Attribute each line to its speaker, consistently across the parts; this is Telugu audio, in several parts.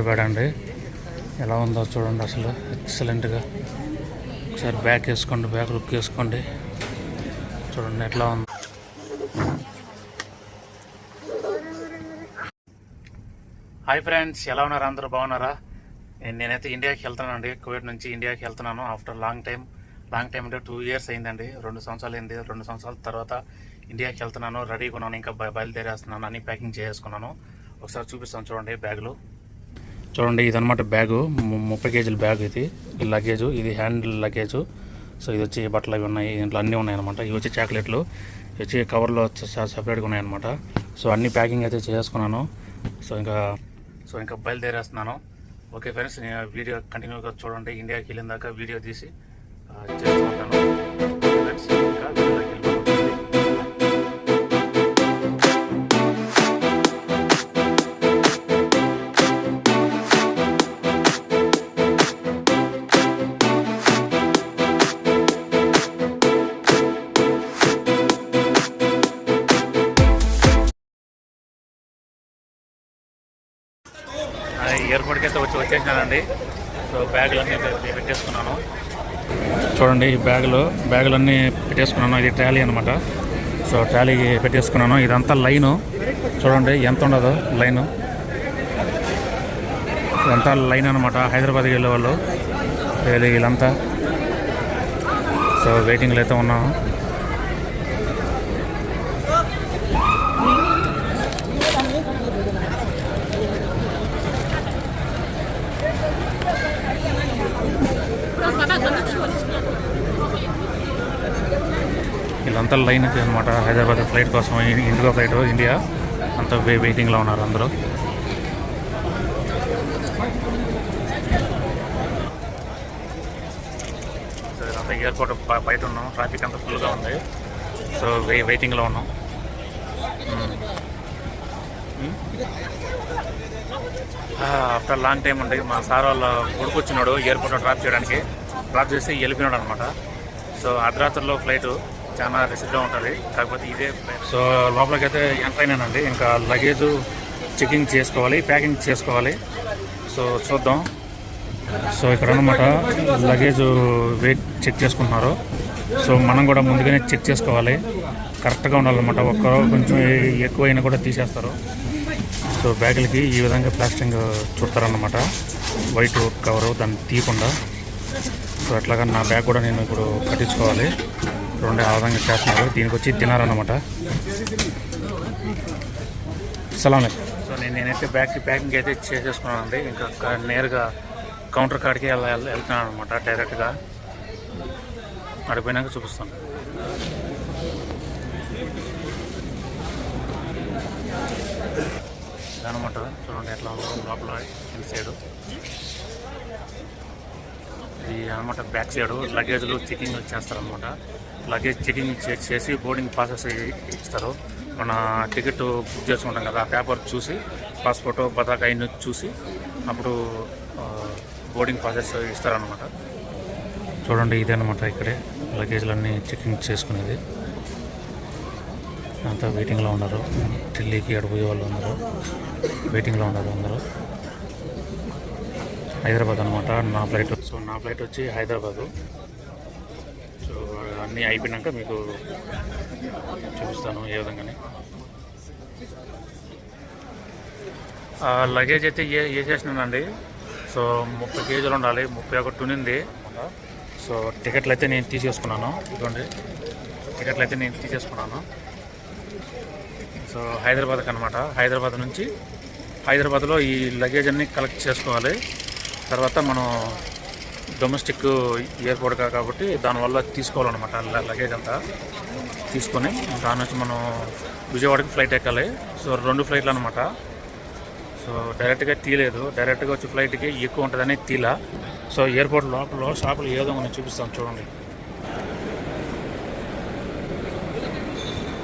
Speaker 1: హైదరాబాద్ అండి ఎలా ఉందో చూడండి అసలు. ఎక్సలెంట్గా ఒకసారి బ్యాక్ వేసుకోండి బ్యాక్ లుక్ వేసుకోండి. చూడండి ఎట్లా ఉంది. హాయ్ ఫ్రెండ్స్ ఎలా ఉన్నారు అందరూ? బాగున్నారా? నేను- నేనైతే ఇండియాకి వెళ్తున్నానండి. కువైట్ నుంచి ఇండియాకి వెళ్తున్నాను. After long time long time అంటే టూ ఇయర్స్ అయిందండి. రెండు సంవత్సరాలు అయింది. రెండు సంవత్సరాల తర్వాత ఇండియాకి వెళ్తున్నాను. రెడీగా ఉన్నాను ఇంకా బయలుదేరేస్తున్నాను అని ప్యాకింగ్ చేసుకున్నాను ఒకసారి చూపిస్తాను చూడండి బ్యాగులు చూడండి ఇదనమాట బ్యాగు. ము- ముప్పై కేజీల బ్యాగ్ ఇది. లగేజ్ ఇది హ్యాండ్ లగేజ్. సో ఇది వచ్చి బట్టలు అవి ఉన్నాయి. దీంట్లో అన్నీ ఉన్నాయన్నమాట. ఇవి వచ్చి చాక్లెట్లు. ఇవి వచ్చి కవర్లో సపరేట్గా ఉన్నాయన్నమాట. సో అన్ని ప్యాకింగ్ అయితే చేసుకున్నాను. సో ఇంకా సో ఇంకా బయలుదేరేస్తున్నాను. ఓకే ఫ్రెండ్స్ నేను వీడియో కంటిన్యూగా చూడండి. ఇండియాకి వెళ్ళిన దాకా వీడియో తీసి చేసుకుంటాను చేస్తూ ఉంటాను. ఫ్రెండ్స్ ఇంకా ఎయిర్పోర్ట్కి సో బ్యాగులన్నీ అన్నీ పెట్టేసుకున్నాను. చూడండి ఈ బ్యాగులు బ్యాగులన్నీ పెట్టేసుకున్నాను. ఇది ట్రాలీ అనమాట సో ట్రాలీ పెట్టేసుకున్నాను. ఇదంతా లైను. చూడండి ఎంత ఉండదు లైను. ఇదంతా లైన్ అనమాట హైదరాబాద్కి వెళ్ళే వాళ్ళు వీళ్ళంతా. సో వెయిటింగ్లో అయితే ఉన్నాము. అంత లైన్ అయితే అనమాట హైదరాబాద్ ఫ్లైట్ కోసం ఇండియా ఇండిగో ఫ్లైట్ ఇండియా. అంతా వే వెయిటింగ్లో ఉన్నారు అందరూ. అంతా ఎయిర్పోర్ట్ బయట ఉన్నాం. ట్రాఫిక్ అంతా ఫుల్గా ఉంది. సో వెయి వెయిటింగ్లో ఉన్నాం. ఆఫ్టర్ లాంగ్ టైం ఉండి మా సార్ వాళ్ళ కొడుకు వచ్చినాడు ఎయిర్పోర్ట్లో డ్రాప్ చేయడానికి. డ్రాప్ చేసి వెళ్ళిపోయినాడు అనమాట సో అర్ధరాత్రిలో ఫ్లైట్ చాలా రిస్క్గా ఉంటుంది. కాకపోతే ఇదే సో లోపలికి అయితే ఎంటర్ అయినానండి? ఇంకా లగేజ్ చెకింగ్ చేసుకోవాలి ప్యాకింగ్ చేసుకోవాలి. సో చూద్దాం. సో ఇక్కడ అనమాట లగేజ్ వెయిట్ చెక్ చేసుకుంటున్నారు. సో మనం కూడా ముందుగానే చెక్ చేసుకోవాలి. కరెక్ట్గా ఉండాలన్నమాట. ఒక్కరో కొంచెం ఎక్కువైనా కూడా తీసేస్తారు. సో బ్యాగులకి ఈ విధంగా ప్లాస్టింగ్ చుడతారన్నమాట. వైట్ కవరు దాన్ని తీయకుండా. సో అట్లాగా నా బ్యాగ్ కూడా నేను ఇప్పుడు కట్టించుకోవాలి. రెండు ఆ విధంగా చేస్తున్నారు. దీనికి వచ్చి తినారన్నమాట సలాం సో నేను నేనైతే బ్యాగ్ ప్యాకింగ్ అయితే చేసేసుకున్నానండి. ఇంకా నేరుగా కౌంటర్ కాడికి వెళ్తున్నాను అనమాట డైరెక్ట్గా. అడిపోయినాక చూపిస్తాను. ఇదనమాట చూడండి ఎట్లా ఉందో లోపల ఇన్ సైడ్. ఇది అనమాట బ్యాక్ సైడ్ లగేజ్లు చెకింగ్ చేస్తారనమాట లగేజ్ చెకింగ్ చేసి బోర్డింగ్ ప్రాసెస్ ఇస్తారు. మన టికెట్ బుక్ చేసుకుంటాం కదా ఆ పేపర్ చూసి పాస్పోర్ట్ పతాక అయిన చూసి అప్పుడు బోర్డింగ్ ప్రాసెస్ ఇస్తారనమాట చూడండి ఇదే అనమాట ఇక్కడే లగేజ్లన్నీ చెకింగ్ చేసుకునేది. అంతా వెయిటింగ్లో ఉన్నారు. ఢిల్లీకి అడిపోయే వాళ్ళు ఉన్నారు వెయిటింగ్లో ఉన్నారు అందరూ. హైదరాబాద్ అనమాట నా ఫ్లైట్. నా ఫ్లైట్ వచ్చి హైదరాబాదు. సో అన్నీ అయిపోయినాక మీకు చూపిస్తాను ఏ విధంగానే. లగేజ్ అయితే ఏ ఏ చేసినానండి? సో ముప్పై కేజీలు ఉండాలి ముప్పై ఒకటి ఉన్నింది సో టికెట్లు అయితే నేను తీసేసుకున్నాను. ఇదిగోండి. టికెట్లు అయితే నేను తీసేసుకున్నాను. సో హైదరాబాద్కి అనమాట హైదరాబాద్ నుంచి హైదరాబాద్లో ఈ లగేజ్ అన్ని కలెక్ట్ చేసుకోవాలి. తర్వాత మనం డొమెస్టిక్ ఎయిర్పోర్ట్ కాబట్టి దానివల్ల తీసుకోవాలన్నమాట లగేజ్ అంతా తీసుకొని దాని నుంచి మనం విజయవాడకి ఫ్లైట్ ఎక్కాలి. సో రెండు ఫ్లైట్లు అనమాట సో డైరెక్ట్గా తీయలేదు. డైరెక్ట్గా వచ్చి ఫ్లైట్కి ఎక్కువ ఉంటుందని తీలా. సో ఎయిర్పోర్ట్ లోపల షాపులు ఏదో మనం చూపిస్తాం చూడండి.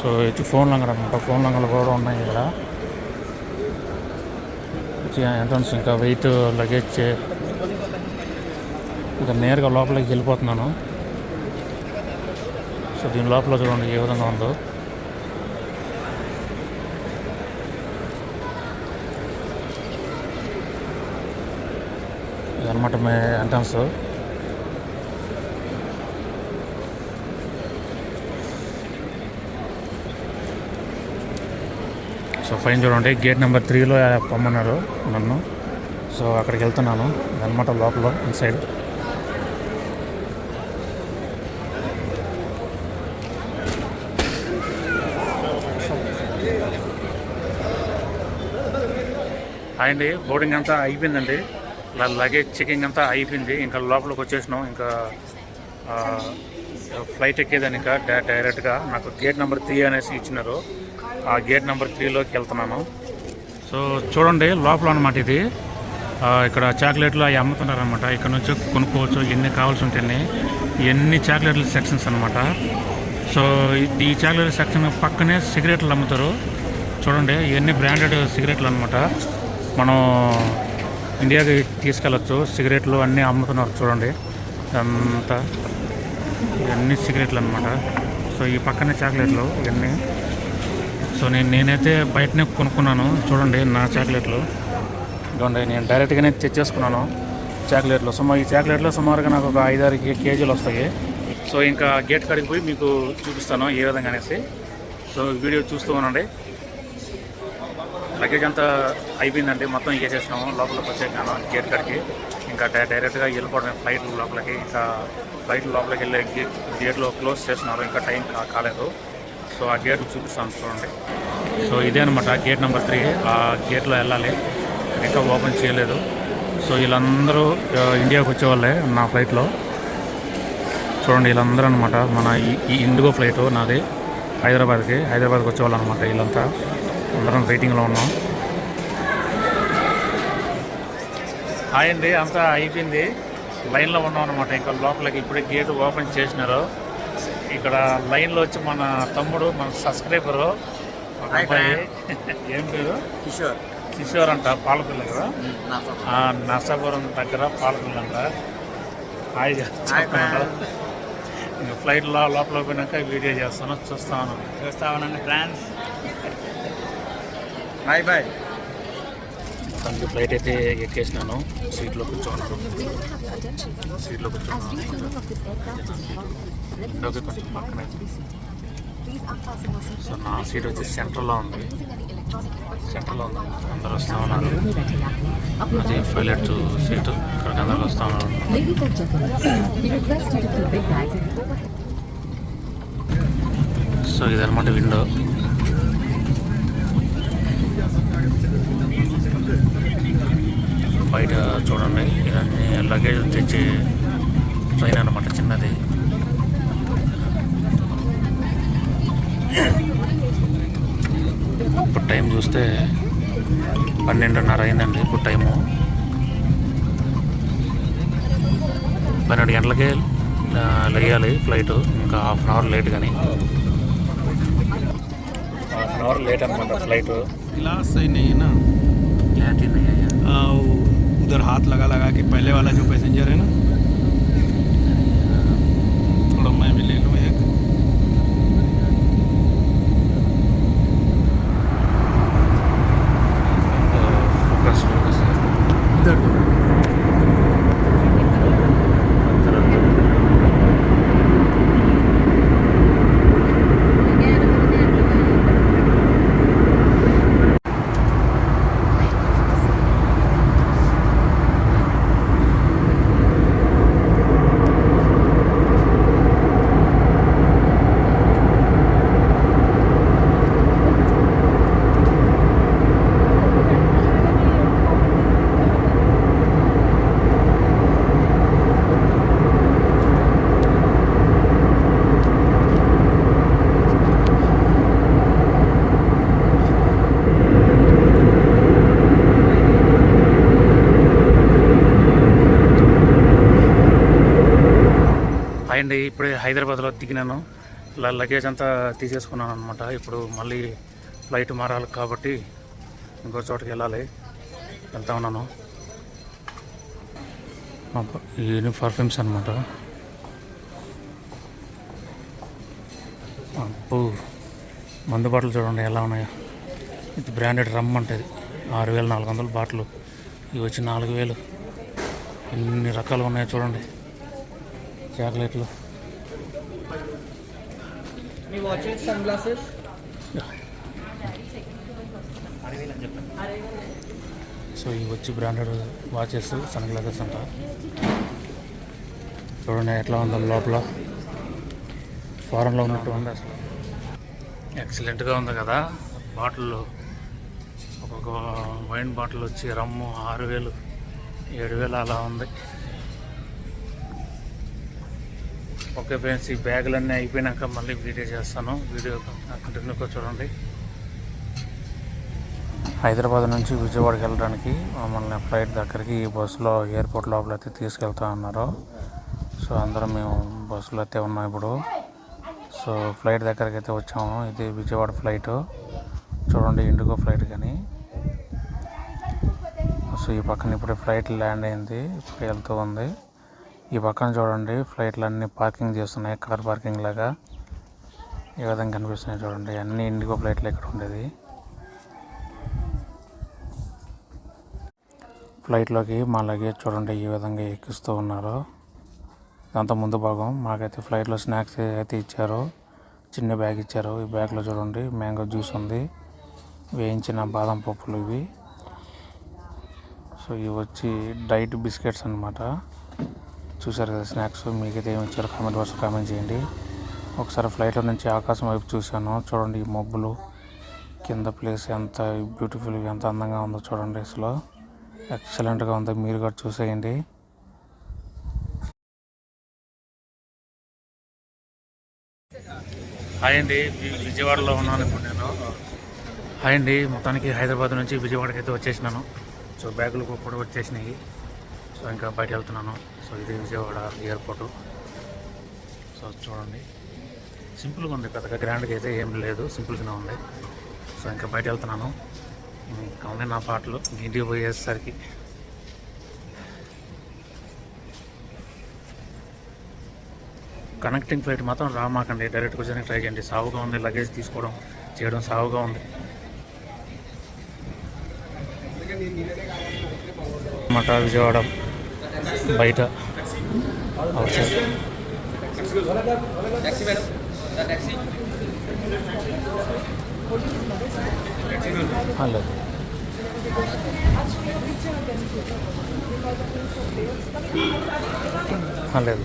Speaker 1: సో ఇది ఫోన్ లంగర్ అనమాట ఫోన్ లంగర్లు కూడా ఉన్నాయి ఇక్కడ. ఎంట్రన్స్ ఇంకా వెయిట్ లగేజ్ ఇక నేరుగా లోపలికి వెళ్ళిపోతున్నాను. సో దీని లోపల చూడండి ఏ విధంగా ఉందో. ఇదన్నమాట మే ఎంట్రన్స్. సో పైన చూడండి గేట్ నెంబర్ త్రీలో పొమ్మన్నారు నన్ను. సో అక్కడికి వెళ్తున్నాను. అనమాట లోపల ఇన్సైడ్ సైడ్. అండి బోర్డింగ్ అంతా అయిపోయిందండి. లగేజ్ చెకింగ్ అంతా అయిపోయింది. ఇంకా లోపలికి వచ్చేసినాం. ఇంకా ఫ్లైట్ ఎక్కేదాని ఇంకా డైరెక్ట్గా నాకు గేట్ నెంబర్ త్రీ అనేసి ఇచ్చినారు. ఆ గేట్ నెంబర్ త్రీలోకి వెళ్తున్నాను. సో చూడండి లోపల అనమాట ఇది. ఇక్కడ చాక్లెట్లు అవి అమ్ముతున్నారనమాట ఇక్కడ నుంచి కొనుక్కోవచ్చు. ఎన్ని కావాల్సి ఉంటాయి ఎన్ని. చాక్లెట్ల సెక్షన్స్ అనమాట సో ఈ- ఈ చాక్లెట్ సెక్షన్ పక్కనే సిగరెట్లు అమ్ముతారు. చూడండి ఇవన్నీ బ్రాండెడ్ సిగరెట్లు అనమాట మనం ఇండియాకి తీసుకెళ్ళచ్చు. సిగరెట్లు అన్నీ అమ్ముతున్నారు చూడండి. అంతా ఇవన్నీ సిగరెట్లు అనమాట సో ఈ పక్కనే చాక్లెట్లు ఇవన్నీ. సో నేను నేనైతే బయటనే కొనుక్కున్నాను. చూడండి నా చాక్లెట్లు. ఇదిగోండి నేను డైరెక్ట్గానే తెచ్చేసుకున్నాను చాక్లెట్లు. సుమ ఈ చాక్లెట్లో సుమారుగా నాకు ఒక ఐదారు కేజీలు వస్తాయి. సో ఇంకా గేట్ కాడికి పోయి మీకు చూపిస్తాను ఏ విధంగా అనేసి. సో వీడియో చూస్తూ ఉండండి. లగేజ్ అంతా అయిపోయిందండి. మొత్తం ఎక్కేసేసినాము లోపలికి వచ్చేసాను గేట్ కాడికి. ఇంకా డైరెక్ట్గా వెళ్ళిపోవడం ఫ్లైట్ లోపలికి ఇంకా ఫ్లైట్ లోపలికి వెళ్ళే గేట్ గేట్లో క్లోజ్ చేస్తున్నారు. ఇంకా టైం కాలేదు. సో ఆ గేట్ చూపిస్తాను చూడండి. సో ఇదే అనమాట గేట్ నెంబర్ త్రీ ఆ గేట్లో వెళ్ళాలి. ఇంకా ఓపెన్ చేయలేదు. సో వీళ్ళందరూ ఇండియాకి వచ్చేవాళ్ళే నా ఫ్లైట్లో చూడండి వీళ్ళందరూ అనమాట మన ఈ ఇండిగో ఫ్లైట్ నాది. హైదరాబాద్కి హైదరాబాద్కి వచ్చేవాళ్ళు అనమాట వీళ్ళంతా. అందరం వెయిటింగ్లో ఉన్నాం. హాయ్ అండి అంతా అయిపోయింది. లైన్లో ఉన్నాం అనమాట ఇంకా లోపలికి ఇప్పుడే గేట్ ఓపెన్ చేసినారు. ఇక్కడ లైన్లో వచ్చి మన తమ్ముడు మన సబ్స్క్రైబరు ఏం పేరు?
Speaker 2: కిషోర్.
Speaker 1: కిషోర్ అంట పాలపిల్ల కదా? నర్సాపురం దగ్గర పాలపిల్ల అంట. హాయ్ చెప్తున్నాడు ఇంకా ఫ్లైట్లో లోపల పోయినాక వీడియో చేస్తాను చూస్తాను.
Speaker 2: చూస్తా ఉన్నాను ఫ్రాన్స్ బాయ్ బాయ్.
Speaker 1: మొత్తానికి ఫ్లైట్ అయితే ఎక్కేసినాను. సీట్లో కూర్చోన్నాను సీట్లో కూర్చోన్నాను కొంచెం పక్కనే. సో నా సీట్ వచ్చి సెంటర్లో ఉంది. సెంటర్లో ఉంది. అందరూ వస్తూ ఉన్నారు. అది పైలట్ సీటు ఇక్కడికి అందరూ వస్తూ ఉన్నారు. So and window. బయట చూడండి. ఇవన్నీ లగేజ్ తెచ్చి ట్రైన్ అనమాట చిన్నది. ఇప్పుడు టైం చూస్తే పన్నెండున్నర అయిందండి ఇప్పుడు టైము. పన్నెండు గంటలకే లేయాలి ఫ్లైట్ ఇంకా హాఫ్ అన్ అవర్ లేట్ కానీ హాఫ్ అన్ అవర్ లేట్ అనమాట ఫ్లైట్
Speaker 2: గ్లాస్ అయినాయి? उधर हाथ लगा लगा के पहले वाला जो पैसेंजर है ना
Speaker 1: హాయ్ అండి ఇప్పుడే హైదరాబాద్లో దిగినాను. ఇలా లగేజ్ అంతా తీసేసుకున్నాను అనమాట ఇప్పుడు మళ్ళీ ఫ్లైట్ మారాలి కాబట్టి ఇంకో చోటకి వెళ్ళాలి. వెళ్తా ఉన్నాను. అబ్బా, పర్ఫ్యూమ్స్ అనమాట అప్పు మందు బాటలు చూడండి ఎలా ఉన్నాయో. ఇది బ్రాండెడ్ రమ్ అంటే ఆరు వేల నాలుగు వందల బాటలు. ఇవి వచ్చి నాలుగు వేలు. ఎన్ని రకాలు ఉన్నాయో చూడండి. చాక్లెట్లు.
Speaker 3: మీ వాచెస్ సన్ గ్లాసెస్
Speaker 1: సో ఇవి వచ్చి బ్రాండెడ్ వాచెస్ సన్ గ్లాసెస్ అంట. చూడండి ఎట్లా ఉందో లోపల. ఫారెన్లో ఉన్నట్టు ఉంది అసలు. ఎక్సలెంట్గా ఉంది కదా బాటిల్. ఒక్కొక్క వైన్ బాటిల్ వచ్చి రమ్ము ఆరు వేలు ఏడు వేలు అలా ఉంది. ఓకే ఫ్రెండ్స్ ఈ బ్యాగులన్నీ అయిపోయినాక మళ్ళీ వీడియో చేస్తాను. వీడియో కంటిన్యూగా చూడండి. హైదరాబాద్ నుంచి విజయవాడకి వెళ్ళడానికి మమ్మల్ని ఫ్లైట్ దగ్గరికి ఈ బస్సులో ఎయిర్పోర్ట్ లోపల అయితే తీసుకెళ్తా ఉన్నారు. సో అందరం మేము బస్సులో అయితే ఉన్నాం ఇప్పుడు. సో ఫ్లైట్ దగ్గరికి అయితే వచ్చాము. ఇది విజయవాడ ఫ్లైట్. చూడండి ఇండిగో ఫ్లైట్ కానీ. సో ఈ పక్కన ఇప్పుడే ఫ్లైట్ ల్యాండ్ అయింది. ఇప్పుడు వెళ్తూ ఉంది. ఈ పక్కన చూడండి ఫ్లైట్లు అన్నీ పార్కింగ్ చేస్తున్నాయి కార్ పార్కింగ్ లాగా. ఈ విధంగా కనిపిస్తున్నాయి చూడండి అన్ని ఇండిగో ఫ్లైట్లు ఇక్కడ ఉండేది ఫ్లైట్లోకి మా లగేజ్ చూడండి ఈ విధంగా ఎక్కిస్తూ ఉన్నారు. దాంతో ముందు భాగం మాకైతే ఫ్లైట్లో స్నాక్స్ అయితే ఇచ్చారు చిన్న బ్యాగ్ ఇచ్చారు. ఈ బ్యాగ్లో చూడండి మ్యాంగో జ్యూస్ ఉంది వేయించిన బాదం పప్పులు ఇవి. సో ఇవి వచ్చి డైట్ బిస్కెట్స్ అన్నమాట. చూసారు కదా స్నాక్స్ మీకైతే ఏమి ఇచ్చారో కామెంట్ బాక్స్లో కామెంట్ చేయండి. ఒకసారి ఫ్లైట్లో నుంచి ఆకాశం వైపు చూశాను. చూడండి ఈ మబ్బులు కింద ప్లేస్ ఎంత బ్యూటిఫుల్గా ఎంత అందంగా ఉందో చూడండి అసలు. ఎక్సలెంట్గా ఉంది. మీరు కూడా చూసేయండి. హాయ్ అండి విజయవాడలో ఉన్నాను ఇప్పుడు నేను. హాయ్ అండి మొత్తానికి హైదరాబాద్ నుంచి విజయవాడకి అయితే వచ్చేసినాను. సో బ్యాగులు కూడా వచ్చేసినాయి సో ఇంకా బయట వెళ్తున్నాను సో ఇది విజయవాడ ఎయిర్పోర్టు. సో చూడండి. సింపుల్గా ఉంది పెద్దగా గ్రాండ్గా అయితే ఏం లేదు సింపుల్గానే ఉంది. సో ఇంకా బయట వెళ్తున్నాను ఇంకా నా పాటలు. ఇంటికి పోయేసరికి. కనెక్టింగ్ ఫ్లైట్ మాత్రం రామాకండి. డైరెక్ట్ కూర్చొని ట్రై చేయండి. సావుగా ఉంది లగేజ్ తీసుకోవడం చేయడం సావుగా ఉంది. మాట విజయవాడ బయట. లేదు లేదు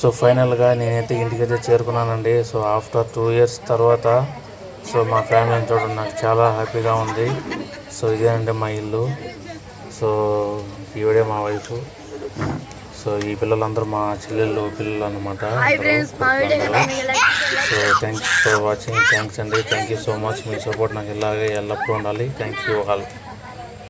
Speaker 1: సో ఫైనల్గా నేనైతే ఇంటికైతే చేరుకున్నానండి. సో ఆఫ్టర్ టూ ఇయర్స్ తర్వాత సో మా ఫ్యామిలీని చూడడం నాకు చాలా హ్యాపీగా ఉంది. సో ఇదేనండి మా ఇల్లు. సో ఈవిడే మా వైఫ్. సో ఈ పిల్లలందరూ మా చెల్లెళ్ళు పిల్లలు అనమాట so thanks for watching thanks అండి. థ్యాంక్ యూ సో మచ్ మీ సపోర్ట్ నాకు ఇలాగే ఎల్లప్పుడూ ఉండాలి. Thank you all